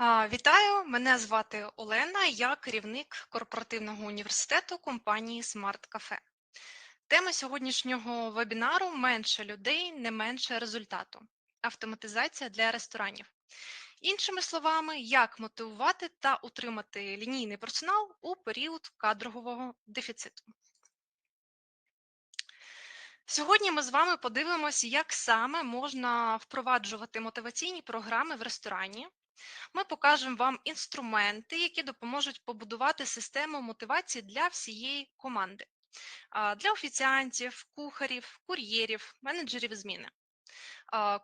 Вітаю, мене звати Олена, я керівник корпоративного університету компанії Smart Cafe. Тема сьогоднішнього вебінару менше людей, не менше результату. Автоматизація для ресторанів. Іншими словами, як мотивувати та утримати лінійний персонал у період кадрового дефіциту. Сьогодні ми з вами подивимося, як саме можна впроваджувати мотиваційні програми в ресторані. Ми покажемо вам інструменти, які допоможуть побудувати систему мотивації для всієї команди, для офіціантів, кухарів, кур'єрів, менеджерів зміни.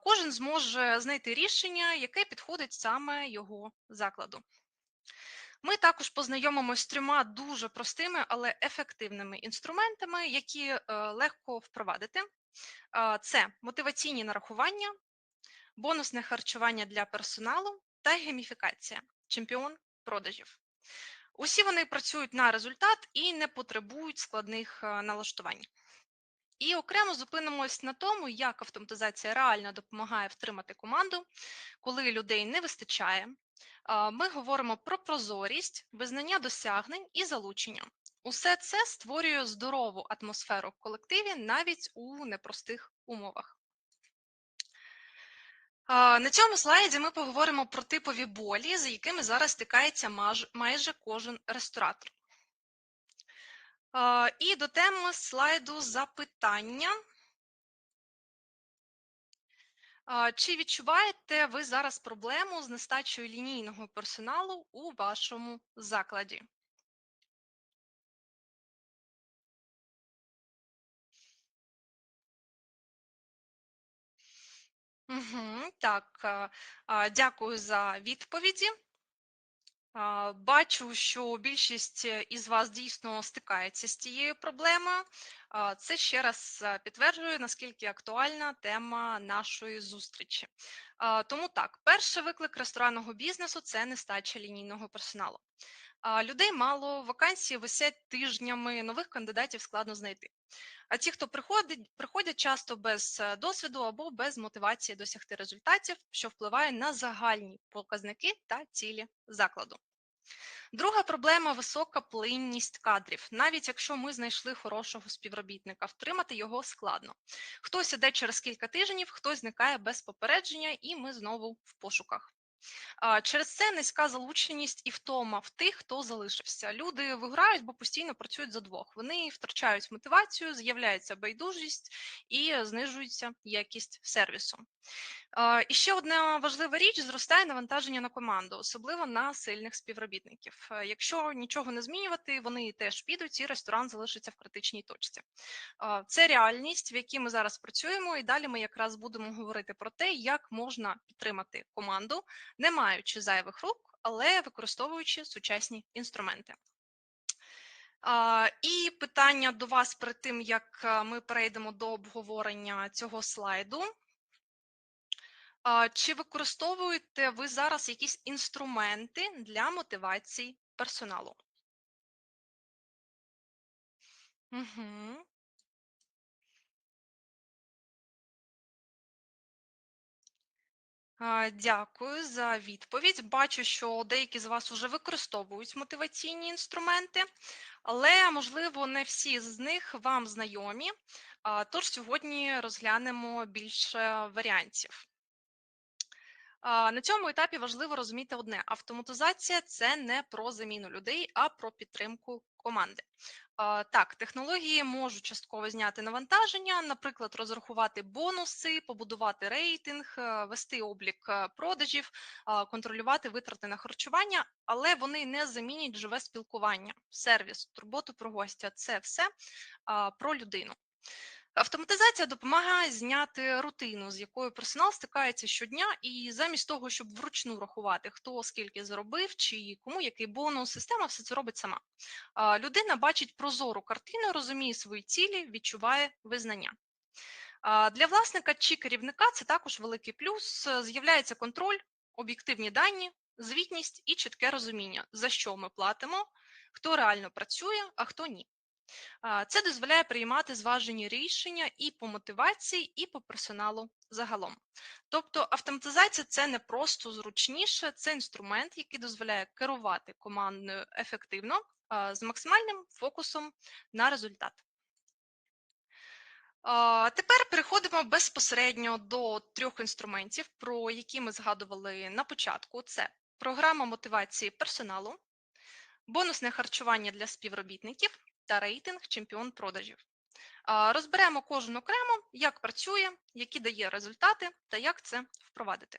Кожен зможе знайти рішення, яке підходить саме його закладу. Ми також познайомимося з трьома дуже простими, але ефективними інструментами, які е, легко впровадити. Це мотиваційні нарахування, бонусне харчування для персоналу та гейміфікація чемпіон продажів. Усі вони працюють на результат і не потребують складних е, налаштувань. І окремо зупинимось на тому, як автоматизація реально допомагає втримати команду, коли людей не вистачає. Ми говоримо про прозорість, визнання досягнень і залучення. Усе це створює здорову атмосферу в колективі навіть у непростих умовах. На цьому слайді ми поговоримо про типові болі, з якими зараз стикається майже кожен ресторатор. І до теми слайду запитання. Чи відчуваєте ви зараз проблему з нестачею лінійного персоналу у вашому закладі? Угу, Так, дякую за відповіді. Бачу, що більшість е, із вас дійсно стикається з цією проблемою. Це ще раз підтверджує, наскільки актуальна тема нашої зустрічі. Тому так, перший виклик ресторанного бізнесу це нестача лінійного персоналу. Людей мало, вакансії висять тижнями, нових кандидатів складно знайти. А ті, хто приходить, приходять часто без е, досвіду або без мотивації досягти результатів, що впливає на загальні показники та цілі закладу. Друга проблема висока плинність кадрів. Навіть якщо ми знайшли хорошого співробітника, втримати його складно. Хтось іде через кілька тижнів, хтось зникає без попередження, і ми знову в пошуках. Через це низька залученість і втома в тих, хто залишився. Люди виграють, бо постійно працюють за двох. Вони втрачають мотивацію, з'являється байдужість і знижується якість сервісу. І ще одна важлива річ: зростає навантаження на команду, особливо на сильних співробітників. Е, якщо нічого не змінювати, вони теж підуть, і ресторан залишиться в критичній точці. Це реальність, в якій ми зараз працюємо, і далі ми якраз будемо говорити про те, як можна підтримати команду, не маючи зайвих рук, але використовуючи сучасні інструменти. І питання до вас перед тим, як е, ми перейдемо до обговорення цього слайду. Чи використовуєте ви зараз якісь інструменти для мотивації персоналу? Угу. Дякую за відповідь. Бачу, що деякі з вас вже використовують мотиваційні інструменти, але, можливо, не всі з них вам знайомі. Тож сьогодні розглянемо більше варіантів. На цьому етапі важливо розуміти одне: автоматизація це не про заміну людей, а про підтримку команди. Так, технології можуть частково зняти навантаження, наприклад, розрахувати бонуси, побудувати рейтинг, е, вести облік е, продажів, контролювати витрати на харчування, але вони не замінять живе спілкування, сервіс, турботу про гостя це все про людину. Автоматизація допомагає зняти рутину, з якою персонал стикається щодня, і замість того, щоб вручну рахувати, хто скільки заробив, чи кому який бонус, система все це робить сама. Людина бачить прозору картину, розуміє свої цілі, відчуває визнання. Для власника чи керівника це також великий плюс. З'являється контроль, об'єктивні дані, звітність і чітке розуміння, за що ми платимо, хто реально працює, а хто ні. Це дозволяє приймати зважені рішення і по мотивації, і по персоналу загалом. Тобто автоматизація це не просто зручніше, це інструмент, який дозволяє керувати командою ефективно з максимальним фокусом на результат. Тепер переходимо безпосередньо до трьох інструментів, про які ми згадували на початку: це програма мотивації персоналу, бонусне харчування для співробітників та рейтинг чемпіон продажів. Розберемо кожен окремо, як працює, які дає результати та як це впровадити.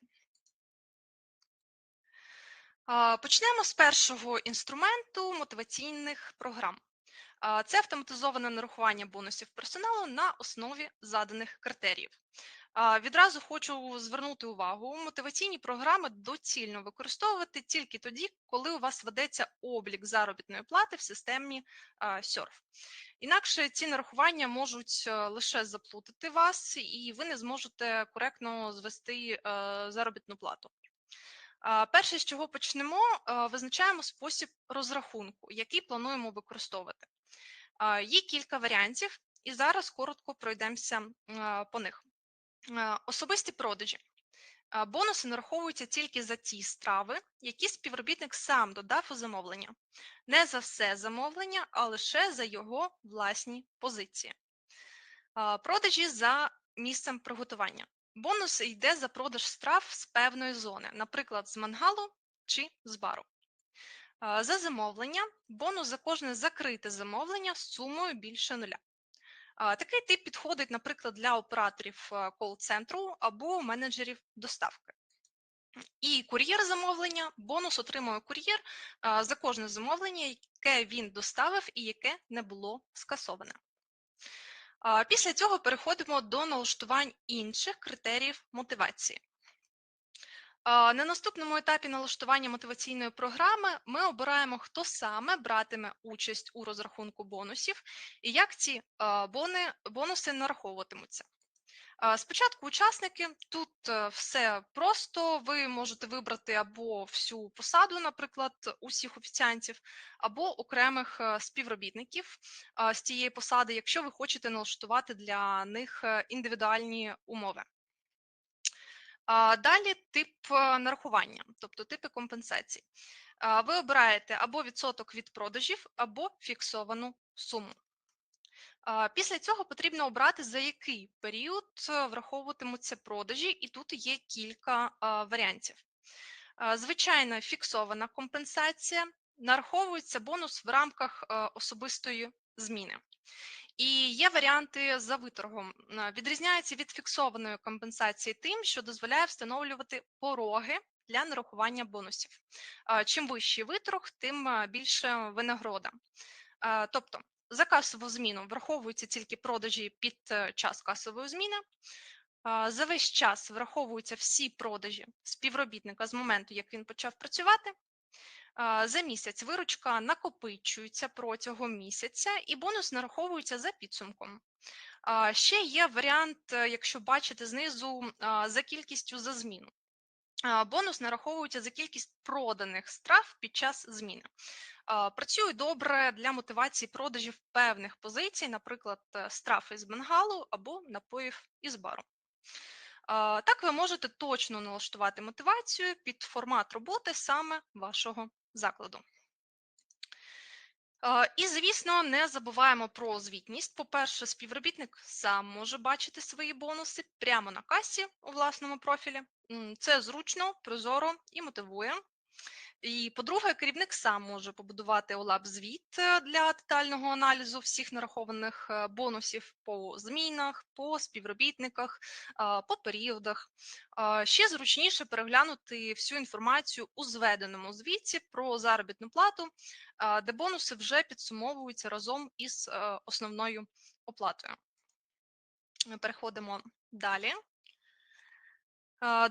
Почнемо з першого інструменту мотиваційних програм. Це автоматизоване нарахування бонусів персоналу на основі заданих критеріїв. Відразу хочу звернути увагу: мотиваційні програми доцільно використовувати тільки тоді, коли у вас ведеться облік заробітної плати в системі SURF. Інакше ці нарахування можуть е, лише заплутати вас, і ви не зможете коректно звести е, заробітну плату. Перше, з чого почнемо, е, визначаємо спосіб розрахунку, який плануємо використовувати. Є кілька варіантів, і зараз коротко пройдемося по них. Е, Особисті продажі. Е, Бонуси нараховуються тільки за ті страви, які співробітник сам додав у замовлення. Не за все замовлення, а лише за його власні позиції. Е, Продажі за місцем приготування. Бонус йде за продаж страв з певної зони, наприклад, з мангалу чи з бару. За замовлення бонус за кожне закрите замовлення з сумою більше нуля. Такий тип підходить, наприклад, для операторів е, кол-центру або менеджерів доставки. І кур'єр замовлення, бонус отримує кур'єр за кожне замовлення, яке він доставив і яке не було скасоване. Після цього переходимо до налаштувань інших критеріїв мотивації. На наступному етапі налаштування мотиваційної програми ми обираємо, хто саме братиме участь у розрахунку бонусів і як ці бони, бонуси нараховуватимуться. Спочатку учасники, тут е, все просто, ви можете вибрати або всю посаду, наприклад, усіх офіціантів, або окремих е, співробітників з цієї посади, якщо ви хочете налаштувати для них е, індивідуальні умови. Далі тип е, нарахування, тобто типи компенсацій. Ви обираєте або відсоток від продажів, або фіксовану суму. Після цього потрібно обрати, за який період е, враховуватимуться продажі, і тут є кілька варіантів. А, Звичайна фіксована компенсація, нараховується бонус в рамках е, особистої зміни. І є варіанти за виторгом. Е, Відрізняється від фіксованої компенсації тим, що дозволяє встановлювати пороги для нарахування бонусів. Е, Чим вищий виторг, тим е, більше винагорода. Тобто за касову зміну враховуються тільки продажі під час касової зміни. За весь час враховуються всі продажі співробітника з моменту, як він почав працювати. За місяць виручка накопичується протягом місяця, і бонус нараховується за підсумком. Ще є варіант, е, якщо бачите знизу, за кількістю за зміну. Бонус нараховується за кількість проданих страв під час зміни. Працює добре для мотивації продажів певних позицій, наприклад, е, страв із бенгалу або напоїв із бару. Так ви можете точно налаштувати мотивацію під формат роботи саме вашого закладу. І, звісно, не забуваємо про звітність. По-перше, співробітник сам може бачити свої бонуси прямо на касі у власному профілі. Це зручно, прозоро і мотивує. І, по-друге, керівник сам може побудувати олап звіт е, для детального аналізу всіх нарахованих е, бонусів по змінах, по співробітниках, по періодах. Ще зручніше переглянути всю інформацію у зведеному звіті про заробітну плату, де бонуси вже підсумовуються разом із е, основною оплатою. Переходимо далі.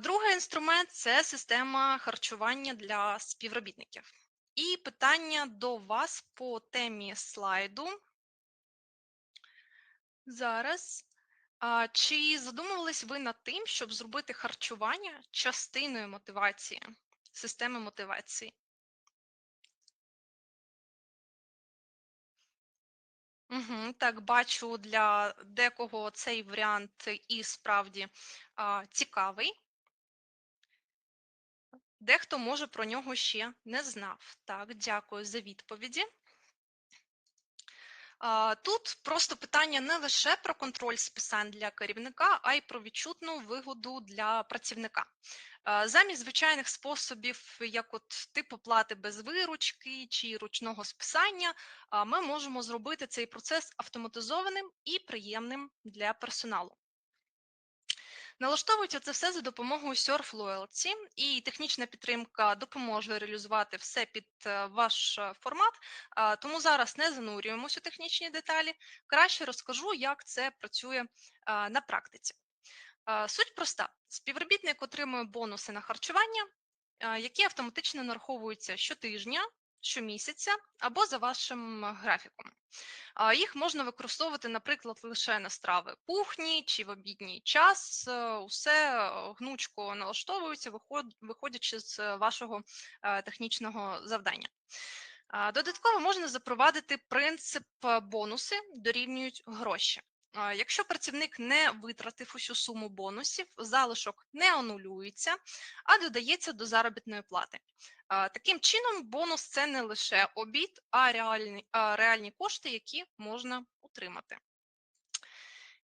Другий інструмент це система харчування для співробітників. І питання до вас по темі слайду. Зараз. Чи задумувались ви над тим, щоб зробити харчування частиною мотивації, системи мотивації? Мгм. Так, бачу, для декого цей варіант і справді а, цікавий. Дехто може про нього ще не знав. Так, дякую за відповіді. Тут просто питання не лише про контроль списань для керівника, а й про відчутну вигоду для працівника. Замість звичайних способів, як от тип оплати без виручки чи ручного списання, ми можемо зробити цей процес автоматизованим і приємним для персоналу. Налаштовується це все за допомогою Surf Loyalty, і технічна підтримка допоможе реалізувати все під е, ваш е, формат. Тому зараз не занурюємося у технічні деталі. Краще розкажу, як це працює на практиці. Суть проста: співробітник отримує бонуси на харчування, які автоматично нараховуються щотижня, щомісяця або за вашим графіком. А, Їх можна використовувати, наприклад, лише на страви кухні чи в обідній час. Е, Усе е, гнучко налаштовується, виходячи з вашого е, технічного завдання. Додатково можна запровадити принцип е, бонуси дорівнюють гроші. Якщо працівник не витратив усю суму бонусів, залишок не анулюється, а додається до заробітної плати. Таким чином, бонус це не лише обід, а реальні, реальні кошти, які можна утримати.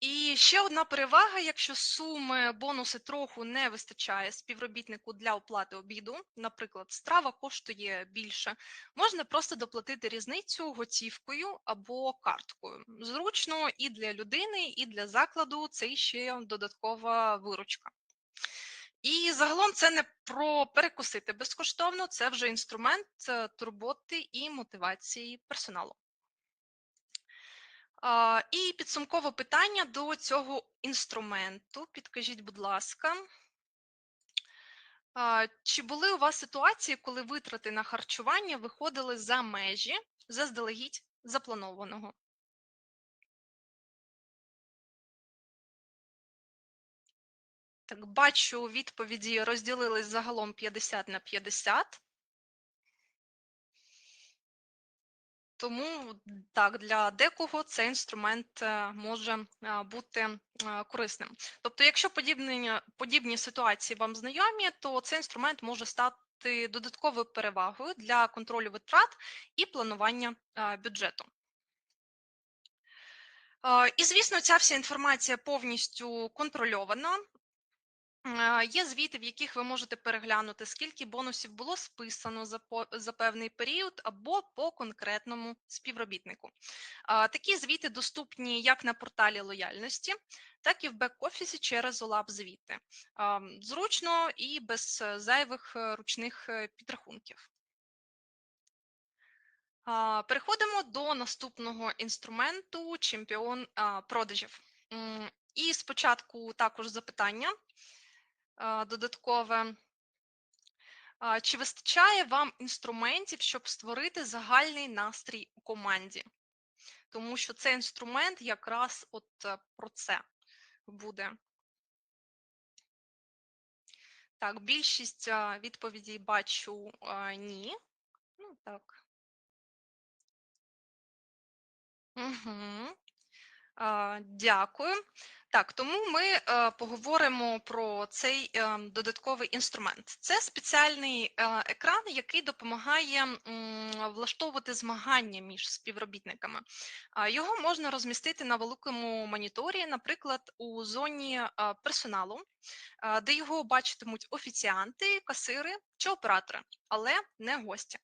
І ще одна перевага: якщо суми бонуси трохи не вистачає співробітнику для оплати обіду, наприклад, страва коштує більше, можна просто доплатити різницю готівкою або карткою. Зручно і для людини, і для закладу це ще додаткова виручка. І загалом це не про перекусити безкоштовно, це вже інструмент е, турботи і мотивації персоналу. І підсумкове питання до цього інструменту. Підкажіть, будь ласка, чи були у вас ситуації, коли витрати на харчування виходили за межі заздалегідь запланованого? Так, бачу, відповіді розділились загалом 50 на 50. Тому так, для декого цей інструмент е, може е, бути е, корисним. Тобто, якщо подібні, подібні ситуації вам знайомі, то цей інструмент може стати додатковою перевагою для контролю витрат і планування бюджету. І, звісно, ця вся інформація повністю контрольована. Є звіти, в яких ви можете переглянути, скільки бонусів було списано за по за певний період або по конкретному співробітнику. Такі звіти доступні як на порталі лояльності, так і в бек-офісі через olap звіти. Зручно і без е, зайвих е, ручних е, підрахунків. Переходимо до наступного інструменту чемпіон продажів. І спочатку також запитання додаткове. Чи вистачає вам інструментів, щоб створити загальний настрій у команді? Тому що цей інструмент якраз от е, про це буде. Так, більшість відповідей бачу ні. Ну так. Угу. Дякую. Так, тому ми е, поговоримо про цей е, додатковий інструмент. Це спеціальний е, екран, який допомагає влаштовувати змагання між співробітниками. Його можна розмістити на великому моніторі, наприклад, у зоні персоналу, де його бачитимуть офіціанти, касири чи оператори, але не гості.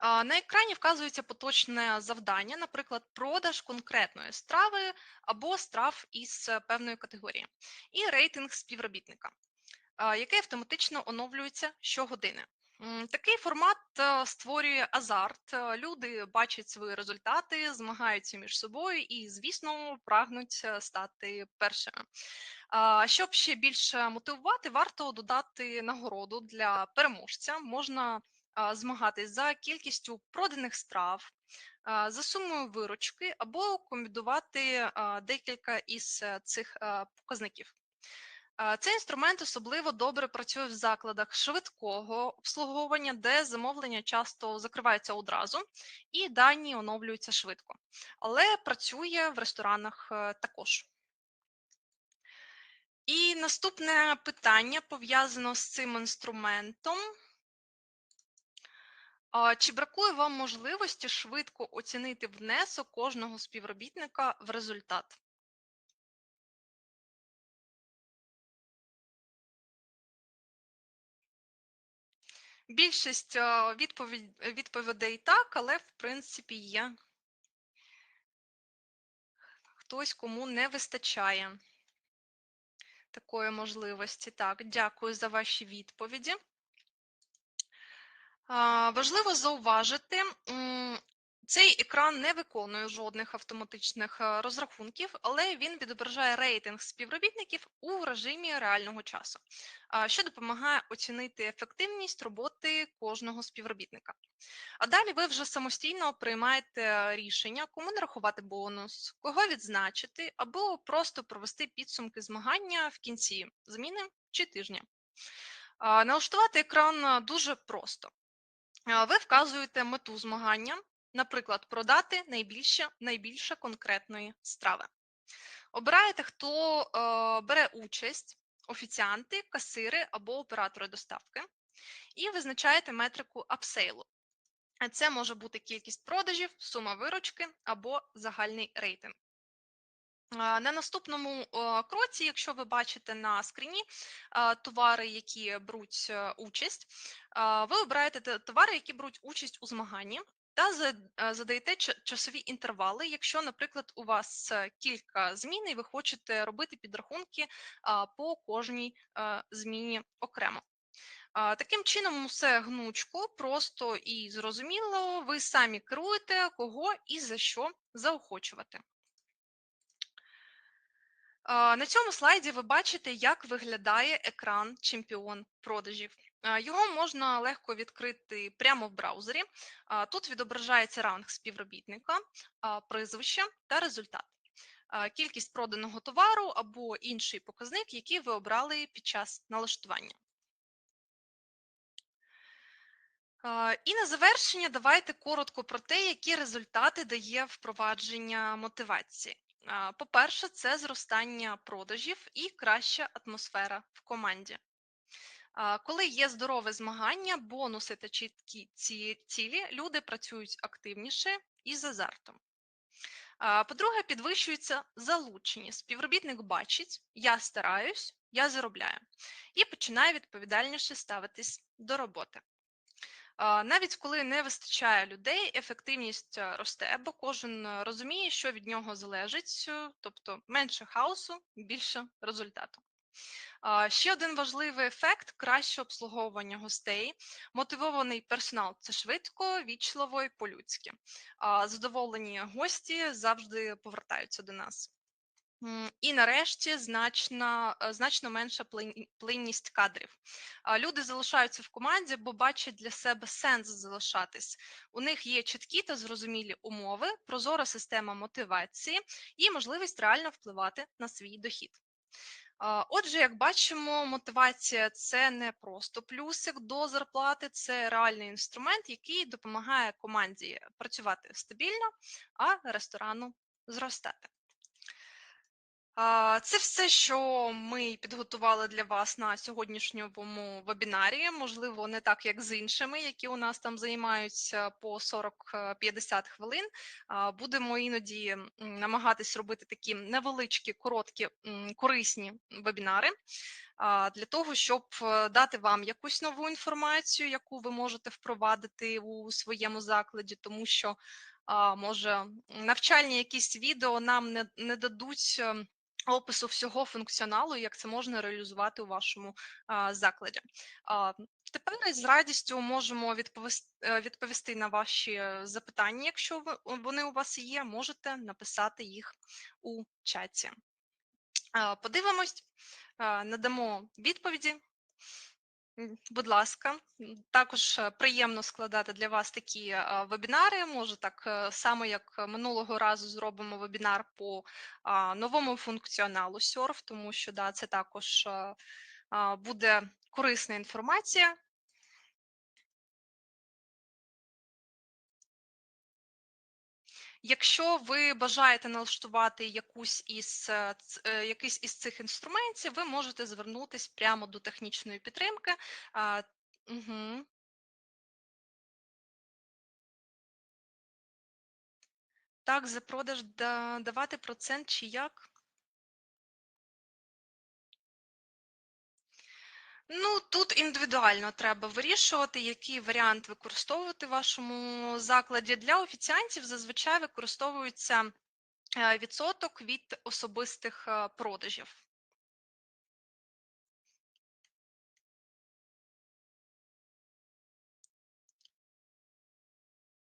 На екрані вказується поточне завдання, наприклад, продаж конкретної страви або страв із е, певної категорії, і рейтинг співробітника, який автоматично оновлюється щогодини. Такий формат е, створює азарт. Е, люди бачать свої результати, змагаються між собою і, звісно, прагнуть стати першими. Щоб ще більше мотивувати, варто додати нагороду для переможця. Можна змагатись за кількістю проданих страв, за сумою виручки або комбінувати декілька із е, цих показників. Е, Цей інструмент особливо добре працює в закладах швидкого обслуговування, де замовлення часто закриваються одразу і дані оновлюються швидко. Але працює в ресторанах е, також. І наступне питання пов'язано з цим інструментом. Чи бракує вам можливості швидко оцінити внесок кожного співробітника в результат? Більшість відповідей так, але в принципі є хтось, кому не вистачає такої можливості. Так, дякую за ваші відповіді. Важливо зауважити, цей екран не виконує жодних автоматичних е, розрахунків, але він відображає рейтинг співробітників у режимі реального часу, що допомагає оцінити ефективність роботи кожного співробітника. А далі ви вже самостійно приймаєте рішення, кому нарахувати бонус, кого відзначити, або просто провести підсумки змагання в кінці зміни чи тижня. Налаштувати екран е, дуже просто. Ви вказуєте мету змагання, наприклад, продати найбільше, найбільше конкретної страви. Обираєте, хто е, бере участь, офіціанти, касири або оператори доставки, і визначаєте метрику апсейлу. Це може бути кількість продажів, сума виручки або загальний рейтинг. На наступному кроці, якщо ви бачите на скріні товари, які беруть е, участь, ви обираєте товари, які беруть участь у змаганні, та е, задаєте часові інтервали, якщо, наприклад, у вас е, кілька змін, і ви хочете робити підрахунки по кожній зміні окремо. Таким чином, все гнучко, просто і зрозуміло, ви самі керуєте, кого і за що заохочувати. На цьому слайді ви бачите, як виглядає екран чемпіон продажів. Його можна легко відкрити прямо в браузері. Тут відображається ранг співробітника, прізвище та результат. Кількість проданого товару або інший показник, який ви обрали під час налаштування. І на завершення давайте коротко про те, які результати дає впровадження мотивації. По-перше, це зростання продажів і краща атмосфера в команді. Коли є здорове змагання, бонуси та чіткі цілі, люди працюють активніше і з азартом. По-друге, підвищується залученість. Співробітник бачить, я стараюсь, я заробляю, і починає відповідальніше ставитись до роботи. Навіть коли не вистачає людей, ефективність е, росте, бо кожен е, розуміє, що від нього залежить, е, тобто менше хаосу, більше результату. Ще один важливий ефект краще обслуговування гостей. Мотивований персонал це швидко, вічливо і по-людськи. Задоволені гості завжди повертаються до нас. І нарешті значна, е, значно менша плинність кадрів. Люди залишаються в команді, бо бачать для себе сенс залишатись. У них є чіткі та зрозумілі умови, прозора система мотивації і можливість реально впливати на свій дохід. Отже, як бачимо, мотивація це не просто плюсик до зарплати, це реальний інструмент, який допомагає команді працювати стабільно, а ресторану зростати. Це все, що ми підготували для вас на сьогоднішньому вебінарі. Можливо, не так, як з іншими, які у нас там займаються по 40-50 хвилин. Будемо іноді намагатись робити такі невеличкі, короткі, корисні вебінари. Для того, щоб е, дати вам якусь нову інформацію, яку ви можете впровадити у своєму закладі, тому що може навчальні якісь відео нам не, не дадуть ем, опису всього функціоналу, як це можна реалізувати у вашому а, закладі. А, Тепер з радістю можемо відповісти е, відповісти на ваші запитання. Якщо вони у вас є, можете написати їх у чаті. Подивимось, надамо відповіді. Будь ласка, також е, приємно складати для вас такі вебінари. Може, так е, само, як минулого разу зробимо вебінар по новому функціоналу Surf, тому що да, це також е, буде корисна інформація. Якщо ви бажаєте налаштувати якусь із е, е, якийсь із цих інструментів, ви можете звернутися прямо до технічної підтримки. Угу. Так, за продаж давати процент чи як? Ну, тут індивідуально треба вирішувати, який варіант використовувати в вашому закладі. Для офіціантів зазвичай використовується е, відсоток від особистих е, продажів.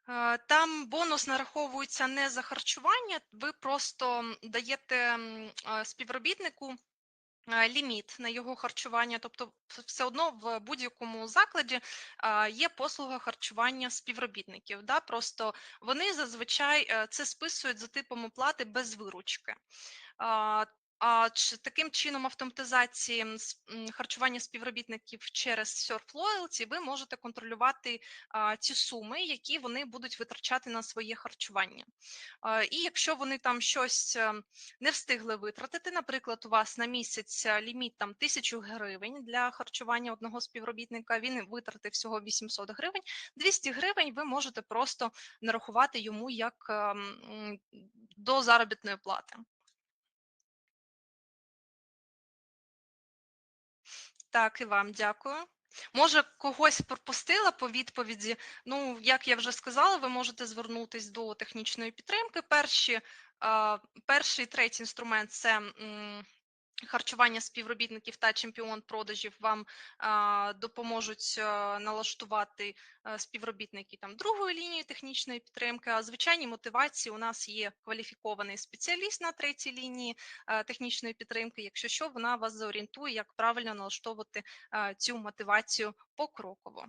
Е, Там бонус нараховується не за харчування, ви просто даєте співробітнику ліміт на його харчування. Тобто, все одно в будь-якому закладі е, є послуга харчування співробітників. Да? Просто вони зазвичай е, це списують за типом оплати без виручки. А, чи таким чином автоматизації харчування співробітників через Surf Loyalty ви можете контролювати ці суми, які вони будуть витрачати на своє харчування. І якщо вони там щось е, не встигли витратити, наприклад, у вас на місяць е, ліміт там 1000 гривень для харчування одного співробітника, він витратив всього 800 гривень, 200 гривень ви можете просто нарахувати йому як ем, до заробітної плати. Так, і вам дякую. Може, когось пропустила по відповіді. Ну, як я вже сказала, ви можете звернутися до технічної підтримки. Перші, Перший перший третій інструмент це харчування співробітників та чемпіон продажів вам а, допоможуть а, налаштувати а, співробітники там другої лінії технічної підтримки. А звичайні мотивації у нас є кваліфікований спеціаліст на третій лінії а, технічної підтримки. Якщо що, вона вас заорієнтує, як правильно налаштовувати а, цю мотивацію покроково.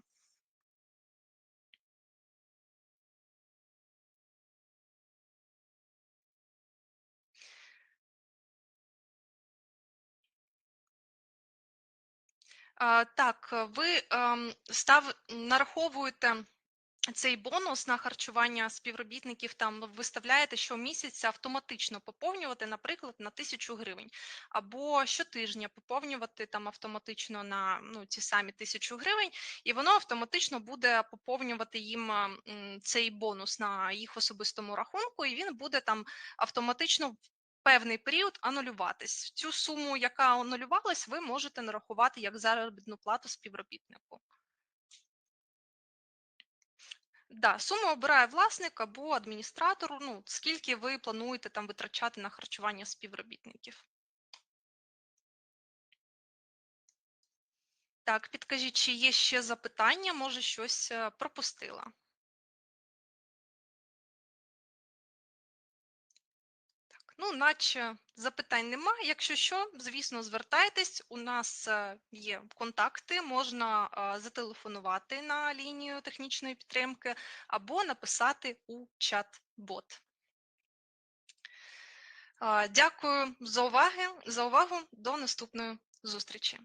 Так, ви ем, став нараховуєте цей бонус на харчування співробітників там виставляєте щомісяця автоматично поповнювати, наприклад, на тисячу гривень, або щотижня поповнювати там автоматично на ну, ті самі тисячу гривень, і воно автоматично буде поповнювати їм цей бонус на їх особистому рахунку, і він буде там автоматично певний період анулюватись. Цю суму, яка анулювалась, ви можете нарахувати як заробітну плату співробітнику. Да, суму обирає власник або адміністратор, ну, скільки ви плануєте там витрачати на харчування співробітників. Так, підкажіть, чи є ще запитання, може щось е, пропустила? Ну, наче запитань немає. Якщо що, звісно, звертайтесь. У нас е, є контакти, можна е, зателефонувати на лінію технічної підтримки або написати у чат-бот. Е, Дякую за уваги, за увагу. До наступної зустрічі.